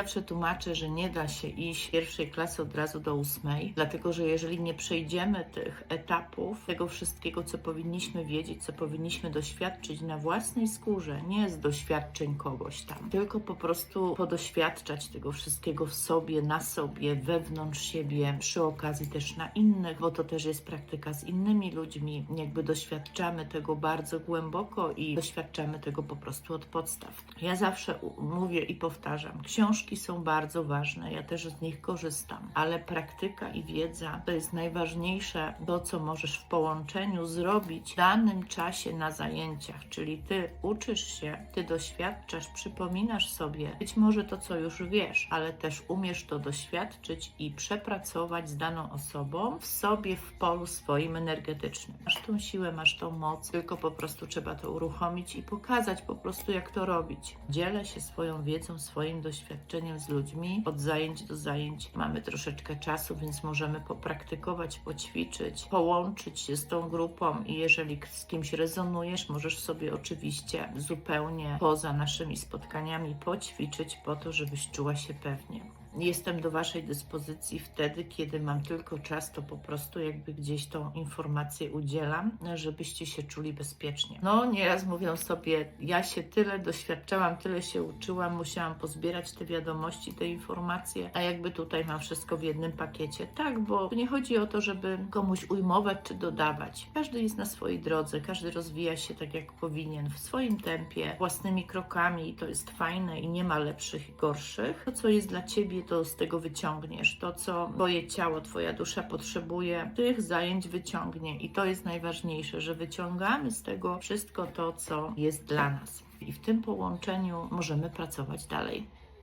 Zawsze tłumaczę, że nie da się iść pierwszej klasy od razu do ósmej, dlatego że jeżeli nie przejdziemy tych etapów, tego wszystkiego, co powinniśmy wiedzieć, co powinniśmy doświadczyć na własnej skórze, nie z doświadczeń kogoś tam, tylko po prostu podoświadczać tego wszystkiego w sobie, na sobie, wewnątrz siebie, przy okazji też na innych, bo to też jest praktyka z innymi ludźmi, jakby doświadczamy tego bardzo głęboko i doświadczamy tego po prostu od podstaw. Ja zawsze mówię i powtarzam, książki są bardzo ważne, ja też z nich korzystam, ale praktyka i wiedza to jest najważniejsze, to co możesz w połączeniu zrobić w danym czasie na zajęciach, czyli ty uczysz się, ty doświadczasz, przypominasz sobie być może to, co już wiesz, ale też umiesz to doświadczyć i przepracować z daną osobą w sobie, w polu swoim energetycznym. Masz tą siłę, masz tą moc, tylko po prostu trzeba to uruchomić i pokazać po prostu, jak to robić. Dzielę się swoją wiedzą, swoim doświadczeniem z ludźmi. Od zajęć do zajęć mamy troszeczkę czasu, więc możemy popraktykować, poćwiczyć, połączyć się z tą grupą i jeżeli z kimś rezonujesz, możesz sobie oczywiście zupełnie poza naszymi spotkaniami poćwiczyć po to, żebyś czuła się pewnie. Jestem do Waszej dyspozycji wtedy, kiedy mam tylko czas, to po prostu jakby gdzieś tą informację udzielam, żebyście się czuli bezpiecznie. No, nieraz mówią sobie, ja się tyle doświadczałam, tyle się uczyłam, musiałam pozbierać te wiadomości, te informacje, a jakby tutaj mam wszystko w jednym pakiecie. Tak, bo nie chodzi o to, żeby komuś ujmować czy dodawać. Każdy jest na swojej drodze, każdy rozwija się tak, jak powinien, w swoim tempie, własnymi krokami i to jest fajne i nie ma lepszych i gorszych. To, co jest dla Ciebie, to z tego wyciągniesz. To, co Twoje ciało, Twoja dusza potrzebuje, tych zajęć wyciągnie i to jest najważniejsze, że wyciągamy z tego wszystko to, co jest dla nas. I w tym połączeniu możemy pracować dalej.